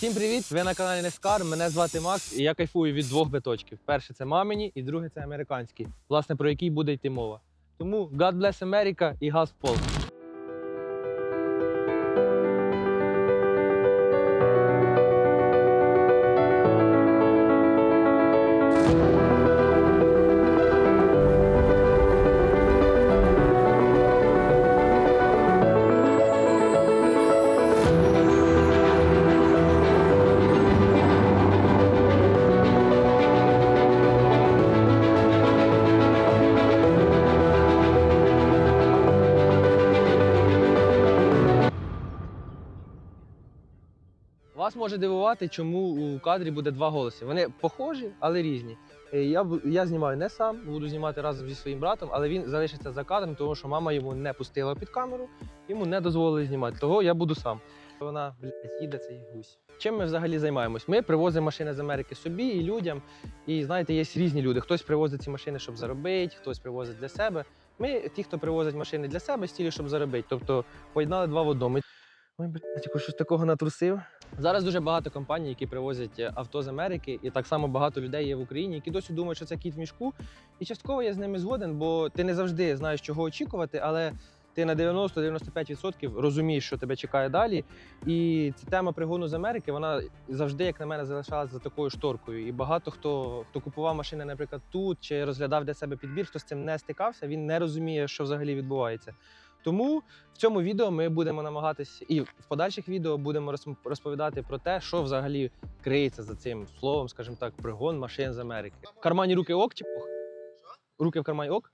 Всім привіт! Ви на каналі Нескар. Мене звати Макс, і я кайфую від двох биточків. Перше це мамині, і друге це американський, власне, про який буде йти мова. Тому God bless America і газ в пол. Може дивувати, чому у кадрі буде два голоси. Вони похожі, але різні. Е, Я, я знімаю не сам, буду знімати разом зі своїм братом, але він залишиться за кадром, тому що мама йому не пустила під камеру, йому не дозволили знімати. Того я буду сам. Вона блядь, їде цей гусь. Чим ми взагалі займаємось? Ми привозимо машини з Америки собі і людям. І знаєте, є різні люди. Хтось привозить ці машини, щоб заробити, хтось привозить для себе. Ми, ті, хто привозить машини для себе, з щоб заробити. Тобто поєднали два в одному. Ой, блядь, щось такого натрусив. Зараз дуже багато компаній, які привозять е, авто з Америки, і так само багато людей є в Україні, які досі думають, що це кіт в мішку. І частково я з ними згоден, бо ти не завжди знаєш, чого очікувати, але ти на 90-95% розумієш, що тебе чекає далі. І ця тема пригону з Америки, вона завжди, як на мене, залишалася за такою шторкою. І багато хто, хто купував машини, наприклад, тут чи розглядав для себе підбір, хто з цим не стикався, він не розуміє, що взагалі відбувається. Тому в цьому відео ми будемо намагатись і в подальших відео будемо розп- розповідати про те, що взагалі криється за цим словом, скажімо так, пригон машин з Америки. В кармані руки ок чи? Руки в кармані ок.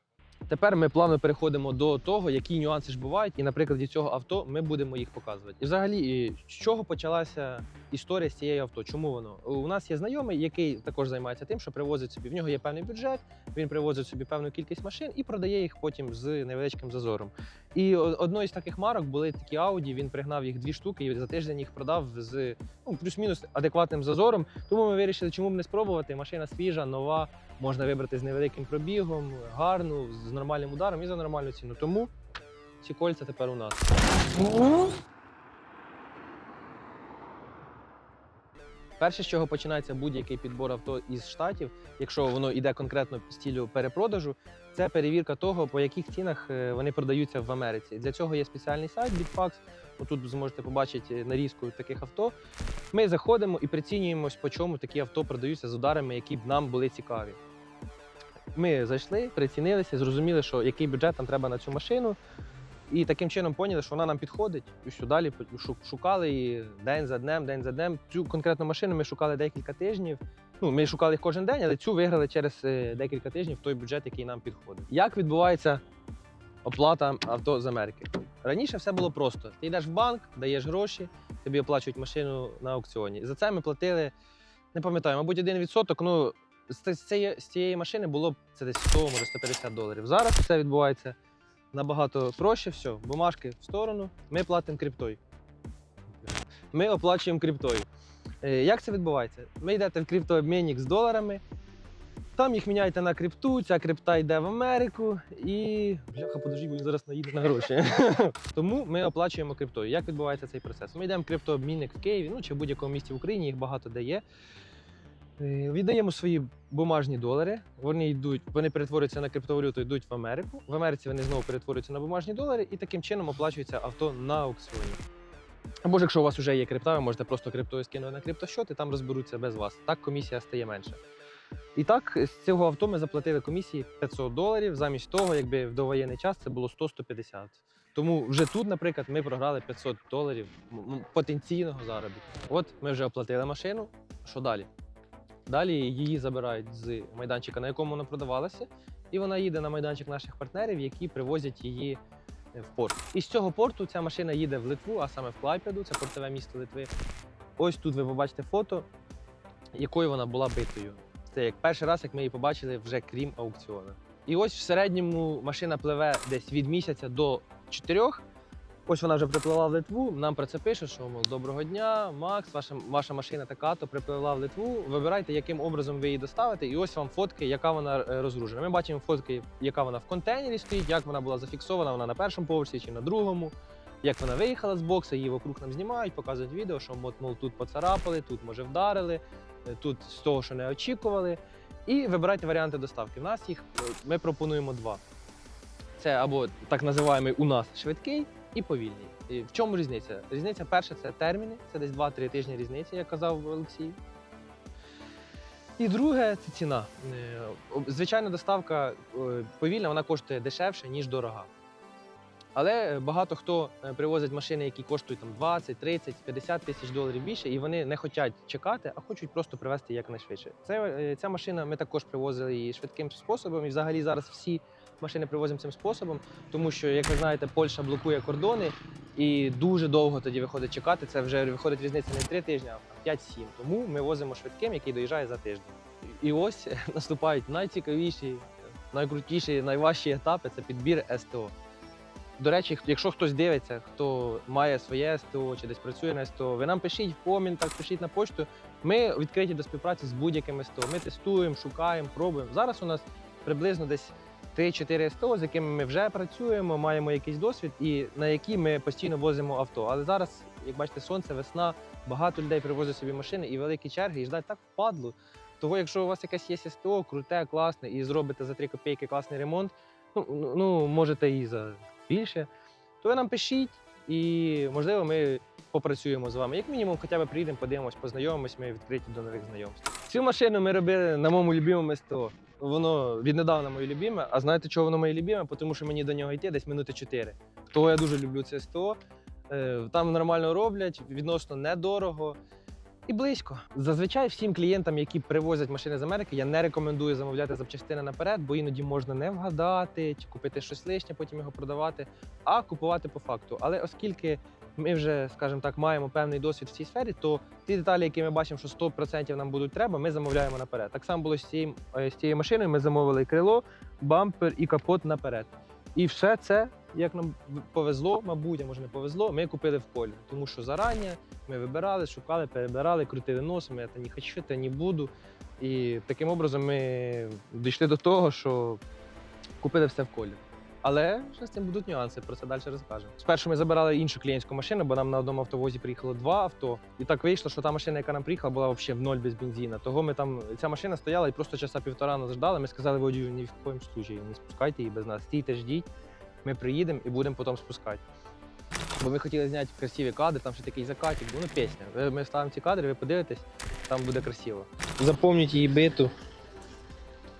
Тепер ми плавно переходимо до того, які нюанси ж бувають, і на прикладі цього авто ми будемо їх показувати. І взагалі, з чого почалася історія з цією авто? Чому воно? У нас є знайомий, який також займається тим, що привозить собі. В нього є певний бюджет, він привозить собі певну кількість машин і продає їх потім з невеличким зазором. І о- одною з таких марок були такі Ауді. Він пригнав їх дві штуки і за тиждень їх продав з ну, плюс-мінус адекватним зазором. Тому ми вирішили, чому б не спробувати. Машина свіжа, нова, можна вибрати з невеликим пробігом, гарну, з нормальним ударом і за нормальну ціну. Тому ці кольця тепер у нас. Перше, з чого починається будь-який підбор авто із штатів, якщо воно йде конкретно з ціллю перепродажу, це перевірка того, по яких цінах е, вони продаються в Америці. Для цього є спеціальний сайт Bitfax. Тут ви зможете побачити нарізку таких авто. Ми заходимо і прицінюємось, по чому такі авто продаються з ударами, які б нам були цікаві. Ми зайшли, прицінилися, зрозуміли, що який бюджет нам треба на цю машину. І таким чином поняли, що вона нам підходить. І що далі шукали її день за днем, день за днем. Цю конкретну машину ми шукали декілька тижнів. Ну, ми шукали їх кожен день, але цю виграли через е, декілька тижнів той бюджет, який нам підходить. Як відбувається оплата авто з Америки? Раніше все було просто: ти йдеш в банк, даєш гроші, тобі оплачують машину на аукціоні. За це ми платили, не пам'ятаю, мабуть, 1%. Ну, з цієї, з цієї машини було це десь 100, може 150 доларів. Зараз все відбувається набагато проще. Все, бумажки в сторону, ми платимо криптою. Ми оплачуємо криптою. Е, Як це відбувається? Ви йдете в криптообмінник з доларами, там їх міняєте на крипту, ця крипта йде в Америку і. Бляха, подожди, він зараз наїде на гроші. Тому ми оплачуємо криптою. Як відбувається цей процес? Ми йдемо в криптообмінник в Києві, ну чи в будь-якому місті в Україні, їх багато де є. Е, Віддаємо свої бумажні долари. Вони йдуть, вони перетворюються на криптовалюту, йдуть в Америку. В Америці вони знову перетворюються на бумажні долари, і таким чином оплачується авто на аукціоні. Або ж якщо у вас вже є крипта, ви можете просто криптою скинути на криптосчет і там розберуться без вас. Так комісія стає менше. І так, з цього авто ми заплатили комісії 500 доларів, замість того, якби в довоєнний час це було 100-150. Тому вже тут, наприклад, ми програли 500 доларів потенційного заробітку. От ми вже оплатили машину. Що далі? Далі її забирають з майданчика, на якому вона продавалася, і вона їде на майданчик наших партнерів, які привозять її е, в порт. І з цього порту ця машина їде в Литву, а саме в Клайпеду, це портове місто Литви. Ось тут ви побачите фото, якою вона була битою. Це як перший раз, як ми її побачили вже крім аукціону. І ось в середньому машина пливе десь від місяця до чотирьох. Ось вона вже припливла в Литву. Нам про це пише, що мов, доброго дня, Макс, ваша, ваша машина така, то припливла в Литву. Вибирайте, яким образом ви її доставите. І ось вам фотки, яка вона е, розгружена. Ми бачимо фотки, яка вона в контейнері стоїть, як вона була зафіксована, вона на першому поверсі чи на другому. як вона виїхала з бокса, її вокруг нам знімають, показують відео, що мол, тут поцарапали, тут може вдарили, е, тут з того, що не очікували. І вибирайте варіанти доставки. У нас їх е, ми пропонуємо два. Це або так називаємо у нас швидкий і повільний. І в чому різниця? Різниця перша це терміни, це десь 2-3 тижні різниці, як казав Олексій. І друге це ціна. Е, Звичайна доставка е, повільна, вона коштує дешевше, ніж дорога. Але багато хто е, привозить машини, які коштують там 20, 30, 50 тисяч доларів більше, і вони не хочуть чекати, а хочуть просто привезти якнайшвидше. Це, ця машина ми також привозили її швидким способом. І взагалі зараз всі машини привозимо цим способом, тому що, як ви знаєте, Польща блокує кордони і дуже довго тоді виходить чекати. Це вже виходить різниця не 3 тижні, а 5-7. Тому ми возимо швидким, який доїжджає за тиждень. І ось наступають найцікавіші, найкрутіші, найважчі етапи це підбір СТО. До речі, якщо хтось дивиться, хто має своє СТО чи десь працює на СТО, ви нам пишіть в коментах, пишіть на почту. Ми відкриті до співпраці з будь-яким СТО. Ми тестуємо, шукаємо, пробуємо. Зараз у нас приблизно десь 3-4 СТО, з якими ми вже працюємо, маємо якийсь досвід і на які ми постійно возимо авто. Але зараз, як бачите, сонце, весна, багато людей привозять собі машини і великі черги, і ждать так впадло. Того, якщо у вас якесь є СТО, круте, класне, і зробите за 3 копійки класний ремонт, ну, ну, ну можете і за більше, то ви нам пишіть, і можливо ми попрацюємо з вами. Як мінімум, хоча б приїдемо, подивимось, познайомимось, ми відкриті до нових знайомств. Цю машину ми робили на моєму любимому СТО. Воно віднедавна моє любиме. А знаєте, чого воно моє любиме? Тому що мені до нього йти десь минути 4. Того я дуже люблю це СТО. Е, Там нормально роблять, відносно недорого. І близько. Зазвичай всім клієнтам, які привозять машини з Америки, я не рекомендую замовляти запчастини наперед, бо іноді можна не вгадати купити щось лишнє, потім його продавати, а купувати по факту. Але оскільки ми вже, скажімо так, маємо певний досвід в цій сфері, то ті деталі, які ми бачимо, що 100% нам будуть треба, ми замовляємо наперед. Так само було з цією, е, з цією машиною. Ми замовили крило, бампер і капот наперед. І все це, як нам повезло, мабуть, а може не повезло, ми купили в колі. Тому що зарані ми вибирали, шукали, перебирали, крутили носом, я та не хочу, та не буду. І таким образом ми дійшли до того, що купили все в колі. Але ще з цим будуть нюанси, про це далі розкажемо. Спершу ми забирали іншу клієнтську машину, бо нам на одному автовозі приїхало два авто. І так вийшло, що та машина, яка нам приїхала, була взагалі в ноль без бензина. Того ми там ця машина стояла і просто часа півтора нас ждали. Ми сказали водію, ні в коїм случаї не спускайте її без нас. Стійте, ждіть. Ми приїдемо і будемо потім спускати. Бо ми хотіли зняти красиві кадри, там ще такий закатик, ну пісня. Ви- Ми ставимо ці кадри, ви подивитесь, там буде красиво. Запомніть її биту,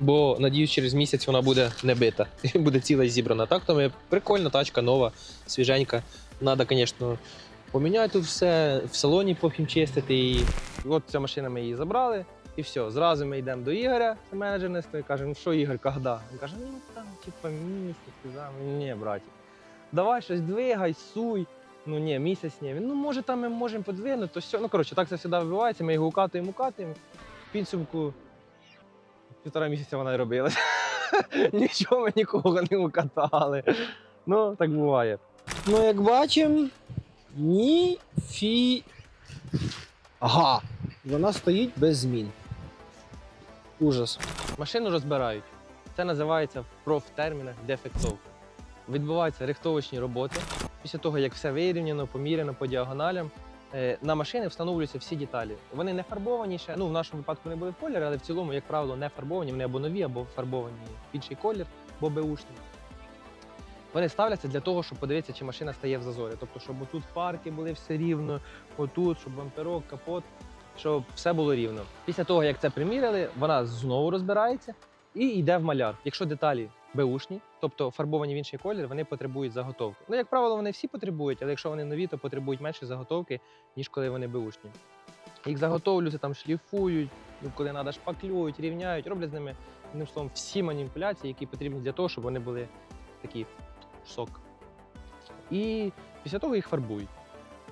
бо надіюсь, через місяць вона буде не бита. І буде ціла зібрана. Так, то ми прикольна тачка, нова, свіженька. Надо, звісно, поміняти тут все, в салоні похімчистити її. І от ця машина ми її забрали. І все, зразу ми йдемо до Ігоря, це менеджер Несто, і кажемо, ну що Ігор, когда? Він каже, ну там, типа, місяць, сказав, ні, браті. Давай щось двигай, суй. Ну ні, місяць ні. Він, ну може там ми можемо подвинути, то все. Ну коротше, так це завжди відбувається, ми його укатуємо, укатуємо. В підсумку півтора місяця вона і робилась. Нічого ми нікого не укатали. Ну, так буває. Ну, як бачимо, ніфі. Ага. Вона стоїть без змін. Ужас. Машину розбирають. Це називається в профтермінах дефектовка. Відбуваються рихтовочні роботи. Після того, як все вирівняно, поміряно по діагоналям, на машини встановлюються всі деталі. Вони не фарбовані ще. Ну, в нашому випадку не були в але в цілому, як правило, не фарбовані. Вони або нові, або фарбовані в інший колір, бо беушний. Вони ставляться для того, щоб подивитися, чи машина стає в зазорі. Тобто, щоб отут фарки були все рівно, отут, щоб бамперок, капот, щоб все було рівно. Після того, як це приміряли, вона знову розбирається і йде в маляр. Якщо деталі беушні, тобто фарбовані в інший колір, вони потребують заготовки. Ну, як правило, вони всі потребують, але якщо вони нові, то потребують менше заготовки, ніж коли вони беушні. Їх заготовлюються, там шліфують, ну, коли треба шпаклюють, рівняють, роблять з ними одним словом всі маніпуляції, які потрібні для того, щоб вони були такі сок. І після того їх фарбують.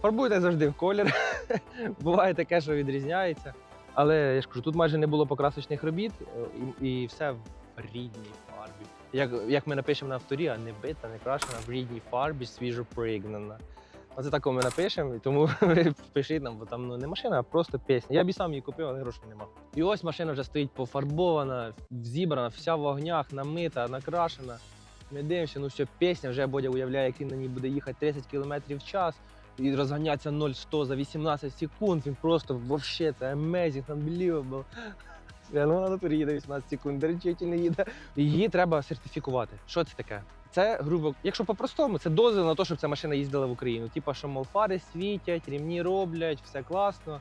Фарбують як завжди в колір. Буває таке, що відрізняється. Але я ж кажу, тут майже не було покрасочних робіт, е, і, і все рідній фарбі. Як, як ми напишемо на авторі, а не бита, не крашена в рідній фарбі, свіжо пригнана. Оце тако ми напишемо, тому пишіть нам, бо там ну, не машина, а просто пісня. Я б і сам її купив, але грошей нема. І ось машина вже стоїть пофарбована, зібрана, вся в огнях, намита, накрашена. Ми дивимося, ну все, пісня, вже Бодя уявляє, як він на ній буде їхати 30 км в час і розганятися 0-100 за 18 секунд. Він просто вообще це amazing, unbelievable. Вона переїде 18 секунд, речі, не їде. Її треба сертифікувати. Що це таке? Це грубо, якщо по-простому, це дозвіл на те, щоб ця машина їздила в Україну. Типа, що мол, фари світять, рівні роблять, все класно.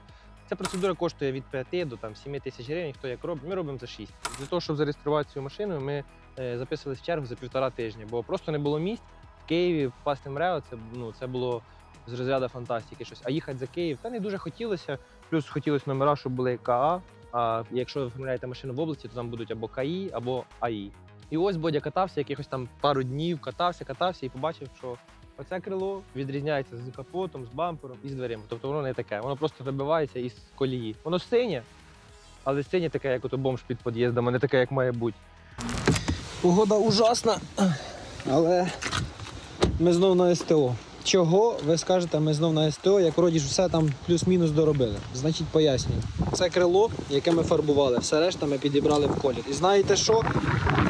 Ця процедура коштує від 5 до там, 7 тисяч гривень, хто як робить. Ми робимо за 6. Для того, щоб зареєструвати цю машину, ми е, записувалися в чергу за півтора тижня, бо просто не було місць в Києві впасти МРЕО. Це, ну, це було з розряду фантастики щось. А їхати за Київ та не дуже хотілося. Плюс хотілося номера, щоб були КА. А якщо ви оформляєте машину в області, то там будуть або КАІ, або АІ. І ось Бодя катався якихось там пару днів, катався, катався і побачив, що оце крило відрізняється з капотом, з бампером і з дверима. Тобто воно не таке, воно просто вибивається із колії. Воно синє, але синє таке, як ото бомж під під'їздом, а не таке, як має бути. Погода ужасна, але ми знов на СТО. Чого ви скажете, ми знов на СТО, як вроді ж все там плюс-мінус доробили. Значить, пояснюю. Це крило, яке ми фарбували, все решта ми підібрали в колір. І знаєте що?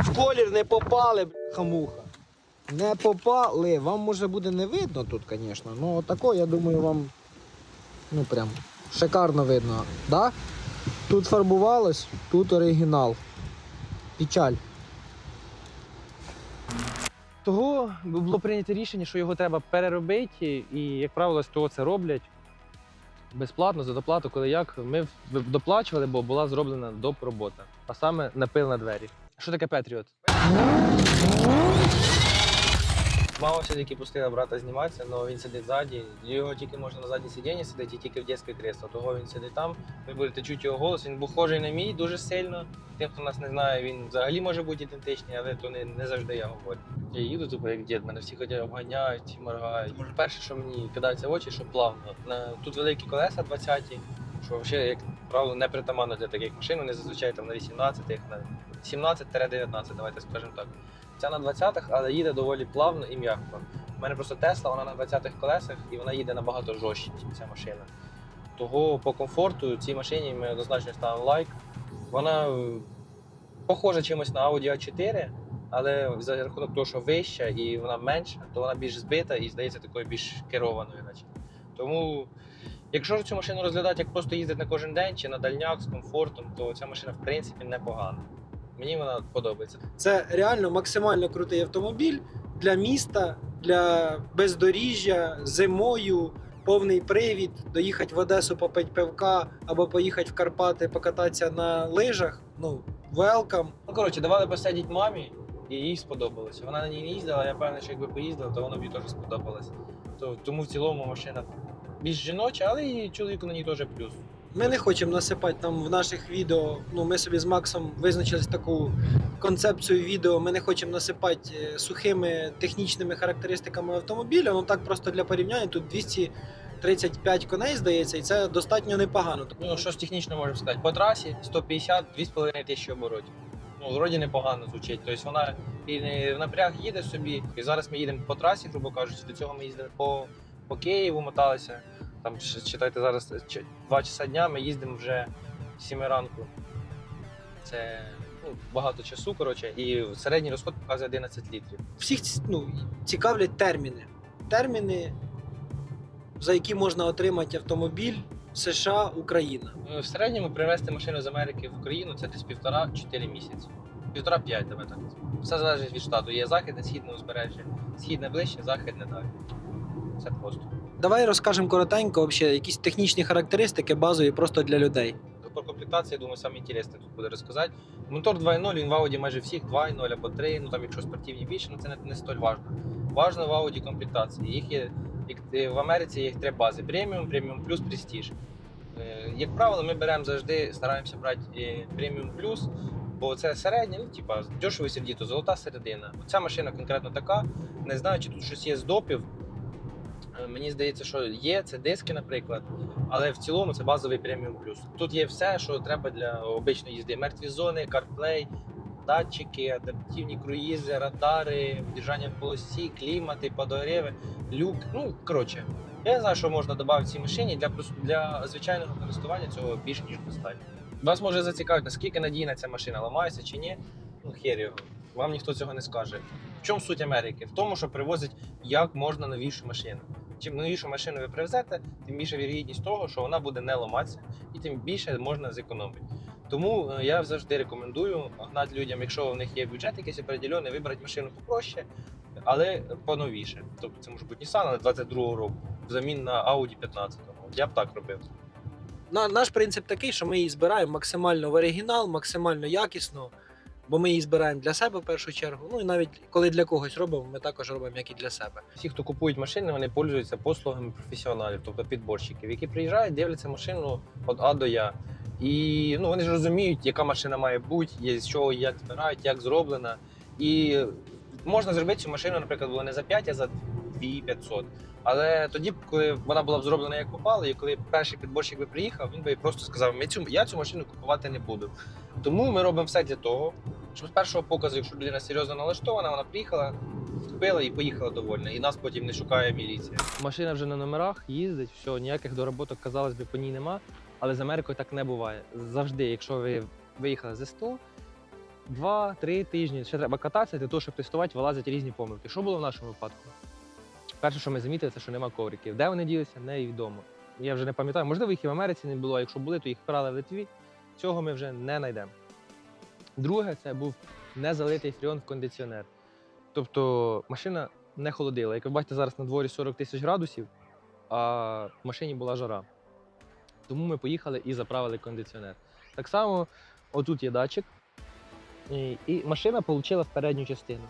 В колір не попали, бляха-муха. Не попали. Вам може буде не видно тут, звісно. Ну отако, я думаю, вам ну прям шикарно видно. Да? Тут фарбувалось, тут оригінал. Печаль. Того було прийнято рішення, що його треба переробити, і, як правило, СТО це роблять безплатно за доплату, коли як. Ми доплачували, бо була зроблена доп. робота, а саме напил на двері. Що таке Петріот? Мама все-таки пустила брата зніматися, але він сидить ззаді. Його тільки можна на заднє сидіння сидить і тільки в дитяче кресло. Того він сидить там. Ви будете чути його голос. Він був схожий на мій дуже сильно. Тим, хто нас не знає, він взагалі може бути ідентичний, але то не, не завжди я говорю. Я їду тупо як дід, мене всі ходять обганяють, моргають. Перше, що мені кидається в очі, що плавно. Тут великі колеса 20-ті, що взагалі, як правило, не притаманно для таких машин. Вони зазвичай там на 18-х, на 17-19, давайте скажемо так. Ця на 20-х, але їде доволі плавно і м'яко. У мене просто Тесла, вона на 20-х колесах і вона їде набагато жорстче, ніж ця машина. Того по комфорту цій машині ми однозначно ставимо лайк. Вона е, похожа чимось на Audi A4, але за рахунок того, що вища і вона менша, то вона більш збита і здається такою більш керованою. Наче. Тому, якщо цю машину розглядати як просто їздити на кожен день чи на дальняк з комфортом, то ця машина в принципі непогана. Мені вона подобається. Це реально максимально крутий автомобіль для міста, для бездоріжжя, зимою, повний привід, доїхати в Одесу попити пивка або поїхати в Карпати покататися на лижах. Ну, welcome. Ну, коротше, давали посидіти мамі, і їй сподобалося. Вона на ній не їздила, я певний, що якби поїздила, то воно б їй теж сподобалось. То, тому в цілому машина більш жіноча, але і чоловіку на ній теж плюс. Ми не хочемо насипати там в наших відео. Ну, ми собі з Максом визначили таку концепцію відео. Ми не хочемо насипати е, сухими технічними характеристиками автомобіля. Ну так просто для порівняння. Тут 235 коней, здається, і це достатньо непогано. Ну, що ж технічно можемо сказати? По трасі 150 2,5 тисячі оборотів. Ну, вроді непогано звучить. Тобто вона і в напряг їде собі. І зараз ми їдемо по трасі, грубо кажучи. До цього ми їздили по, по Києву, моталися. Там читайте зараз 2 часа дня, ми їздимо вже 7 ранку. Це ну, багато часу, коротше, і середній розход показує 11 літрів. Всіх ну, цікавлять терміни. Терміни, за які можна отримати автомобіль США, Україна. Ну, В середньому привезти машину з Америки в Україну це десь півтора-чотири місяці. Півтора-п'ять, давай так. Все залежить від штату. Є західне, східне узбережжя. Східне ближче, західне далі. Все просто. Давай розкажемо коротенько, вообще, якісь технічні характеристики базові просто для людей. Про комплектацію, я думаю, саме інтересне тут буде розказати. Мотор 2.0, він в Audi майже всіх 2.0 або 3, ну там якщо спортивні більше, ну це не, не столь важливо. Важно в Audi комплектації. Їх є, е, в Америці їх три бази: преміум, преміум плюс, престиж. Е, Як правило, ми беремо завжди, стараємося брати е, преміум плюс, бо це середня, ну типа дешевий сердіто, золота середина. Ця машина конкретно така. Не знаю, чи тут щось є з допів. Е, Мені здається, що є це диски, наприклад, але в цілому це базовий преміум плюс. Тут є все, що треба для обичної їзди: мертві зони, CarPlay, датчики, адаптивні круїзи, радари, держання в полосі, клімати, подогріви, люк. Ну коротше, я не знаю, що можна додати в цій машині для для звичайного користування цього більш ніж достатньо. Вас може зацікавити, наскільки надійна ця машина ламається чи ні. Ну, хер його. вам ніхто цього не скаже. В чому суть Америки? В тому, що привозять як можна новішу машину. Чим новішу машину ви привезете, тим більше вірогідність того, що вона буде не ламатися, і тим більше можна зекономити. Тому е, я завжди рекомендую гнати людям, якщо в них є бюджет якийсь определений, вибрати машину попроще, але поновіше. Тобто це може бути Nissan, але 22-го року, взамін на Audi 15-го. Я б так робив. Наш принцип такий, що ми її збираємо максимально в оригінал, максимально якісно, бо ми її збираємо для себе в першу чергу. Ну і навіть коли для когось робимо, ми також робимо як і для себе. Всі, хто купують машини, вони пользуються послугами професіоналів, тобто підборщиків, які приїжджають, дивляться машину від А до Я. І ну, вони ж розуміють, яка машина має бути, з чого як збирають, як зроблена. І можна зробити цю машину, наприклад, було не за 5, а за 2500. Але тоді, коли вона була б зроблена як попало, і коли перший підборщик би приїхав, він би просто сказав: цю, я цю машину купувати не буду. Тому ми робимо все для того, щоб з першого показу, якщо людина серйозно налаштована, вона приїхала, купила і поїхала довольна. І нас потім не шукає міліція. Машина вже на номерах їздить, все, ніяких дороботок, казалось би, по ній нема. Але з Америкою так не буває. Завжди, якщо ви виїхали з СТО, два-три тижні ще треба кататися для того, щоб тестувати, вилазять різні помилки. Що було в нашому випадку? Перше, що ми замітили, це що нема ковриків. Де вони ділися, невідомо. Я вже не пам'ятаю, можливо, їх і в Америці не було. Якщо були, то їх брали в Литві. Цього ми вже не знайдемо. Друге, це був незалитий фріон в кондиціонер. Тобто машина не холодила. Як ви бачите, зараз на дворі 40 тисяч градусів, а в машині була жара. Тому ми поїхали і заправили кондиціонер. Так само, отут є датчик, і машина отримала в передню частину.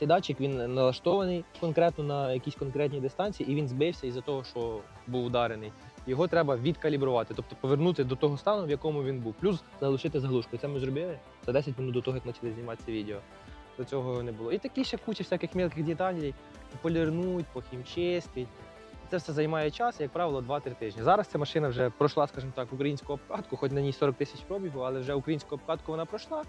Цей датчик він налаштований конкретно на якійсь конкретній дистанції, і він збився із-за того, що був ударений. Його треба відкалібрувати, тобто повернути до того стану, в якому він був. Плюс залишити заглушку. Це ми зробили за 10 минут до того, як почали знімати це відео. До цього не було. І такі ще куча всяких мілких деталей. Полірнуть, похімчистить. Це все займає час, як правило, 2-3 тижні. Зараз ця машина вже пройшла, скажімо так, українську обкатку, хоч на ній 40 тисяч пробігу, але вже українську обкатку вона пройшла.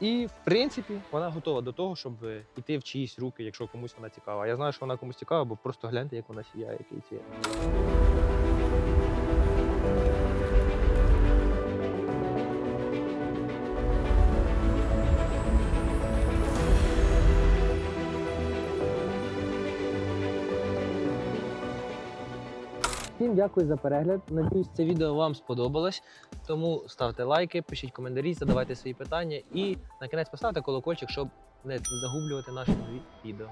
І в принципі вона готова до того, щоб е, йти в чиїсь руки, якщо комусь вона цікава. Я знаю, що вона комусь цікава, бо просто гляньте, як вона сіяє, який цвіт. Всім дякую за перегляд. Надіюсь, це відео вам сподобалось. Тому ставте лайки, пишіть коментарі, задавайте свої питання і на кінець поставте колокольчик, щоб не загублювати наші нові відео.